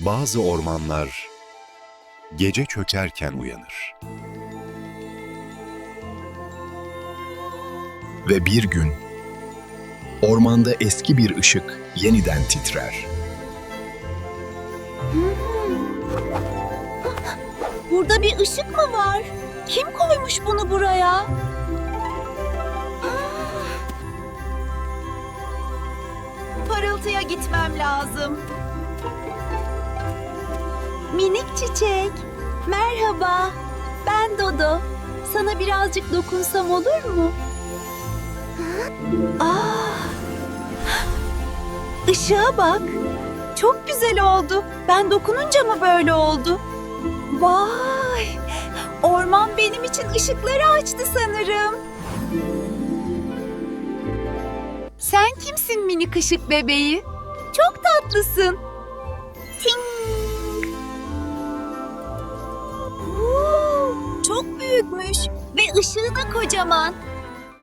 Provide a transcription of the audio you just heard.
Bazı ormanlar gece çökerken uyanır. Ve bir gün ormanda eski bir ışık yeniden titrer. Burada bir ışık mı var? Kim koymuş bunu buraya? Parıltıya gitmem lazım. Minik çiçek, merhaba. Ben Dodo. Sana birazcık dokunsam olur mu? Aa! Işığa bak. Çok güzel oldu. Ben dokununca mı böyle oldu? Vay! Orman benim için ışıkları açtı sanırım. Sen kimsin minik ışık bebeği? Çok tatlısın. Işığı da kocaman.